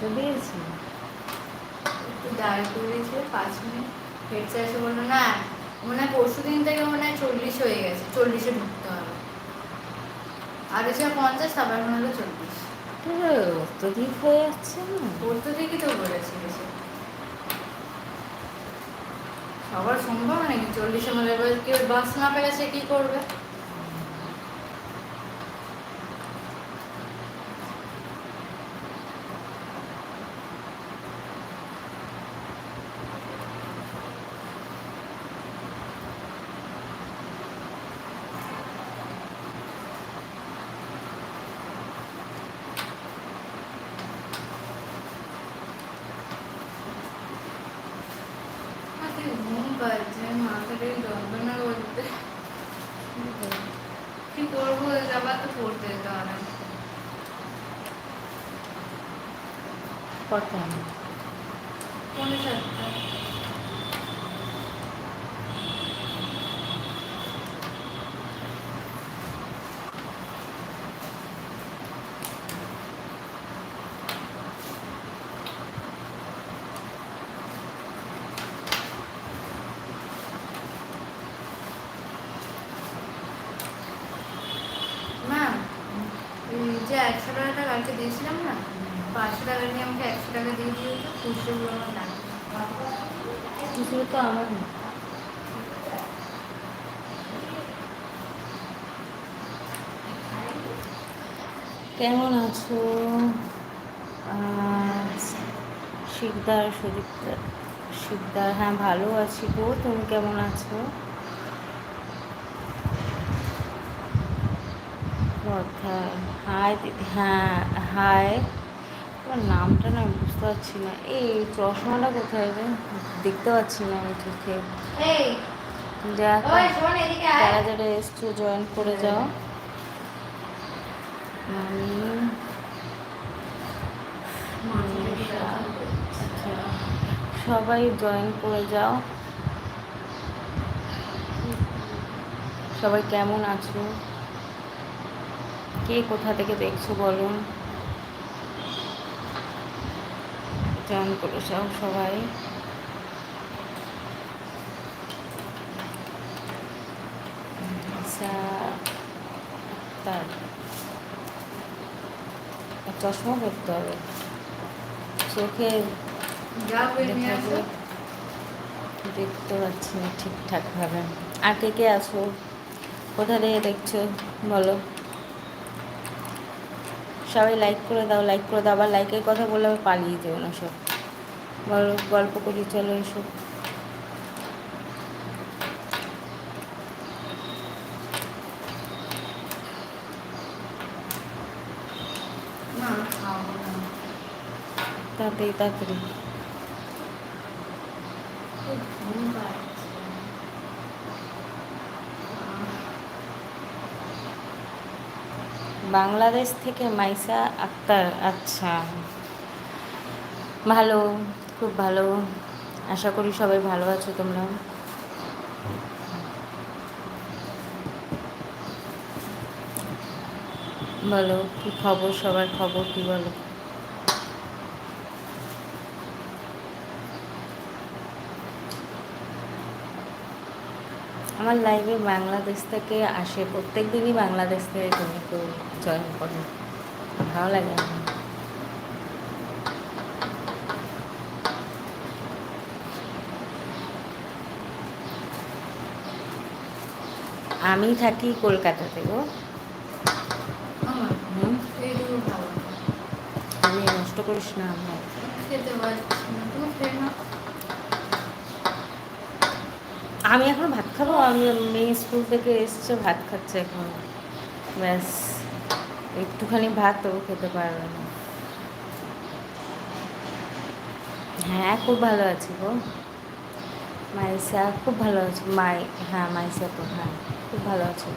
তো দিয়েছি। একটু দাঁড় করিয়েছে পাঁচ মিনিট। হেড স্যার এসে বলল না মনে হয় পরশু দিন থেকে মনে হয় চল্লিশ হয়ে গেছে চল্লিশে ঢুকতে হবে। আগে ছিল পঞ্চাশ তারপর এখন হলো চল্লিশ। অত্যধিক হয়ে যাচ্ছে না। থেকেই তো বলেছে সবার সম্ভব নাকি? চল্লিশে মধ্যে এবার কেউ বাস না পেলে সে কি করবে? পাচ্ছে মাথাটা যন্ত্রণা করতে কি করব আবার তো পড়তে যেতে হবে কটা পৌনে সাতটা ম্যাম এই যে একশো টাকাটা কালকে দিয়েছিলাম না পাঁচশো টাকা নিয়ে আমাকে একশো টাকা দিয়ে তো খুচরোগুলো আমার কিছু তো আমার না। কেমন আছো? আহ, শিকদার সুদীপ্তার শিকদার হ্যাঁ ভালো আছি গো। তুমি কেমন আছো? কথা। হাই হ্যাঁ হাই। তোমার নামটা না বুঝতে পারছি না। এই চশমাটা কোথায় রে? দেখতে পাচ্ছি না আমি চোখে। যারা যারা এসছো জয়েন করে যাও। আমি আচ্ছা, সবাই জয়েন করে যাও। সবাই কেমন আছো? কে কোথা থেকে দেখছ বলুন জয়েন করে যাও সবাই। আচ্ছা তার। চশমা পরতে হবে। চোখে আসো। দেখতে পাচ্ছি না ঠিকঠাকভাবে। আর কে কে আছো? কোথা থেকে দেখছ? বলো। সবাই লাইক করে দাও লাইক করে দাও আবার লাইকের কথা বলে আমি পালিয়ে যেও না সব। বলো গল্প করি চলো এসব তাড়াতাড়ি তাড়াতাড়ি খুব ঘুম পাচ্ছে বাংলাদেশ থেকে মাইসা আক্তার আচ্ছা। ভালো, খুব ভালো। আশা করি সবাই ভালো আছো তোমরা। বলো, কি খবর? সবার খবর কি বলো? আমার লাইভে বাংলাদেশ থেকে আসে প্রত্যেক দিনই বাংলাদেশ থেকে তুমি কেউ জয়েন করো। ভালো লাগে। আমি থাকি কলকাতাতে গো। আমি নষ্ট করিস না আমার খেতে পারছি না তুমি খেয়ে নাও আমি এখন ভাত খাব, আমি মেয়ে স্কুল থেকে এসছে, ভাত খাচ্ছে এখন। ব্যাস, একটুখানি ভাত, তবু খেতে পারবে না। হ্যাঁ খুব ভালো আছি গো। মাইসা খুব ভালো আছে, মাই হ্যাঁ মাইসা তো হ্যাঁ খুব ভালো আছে।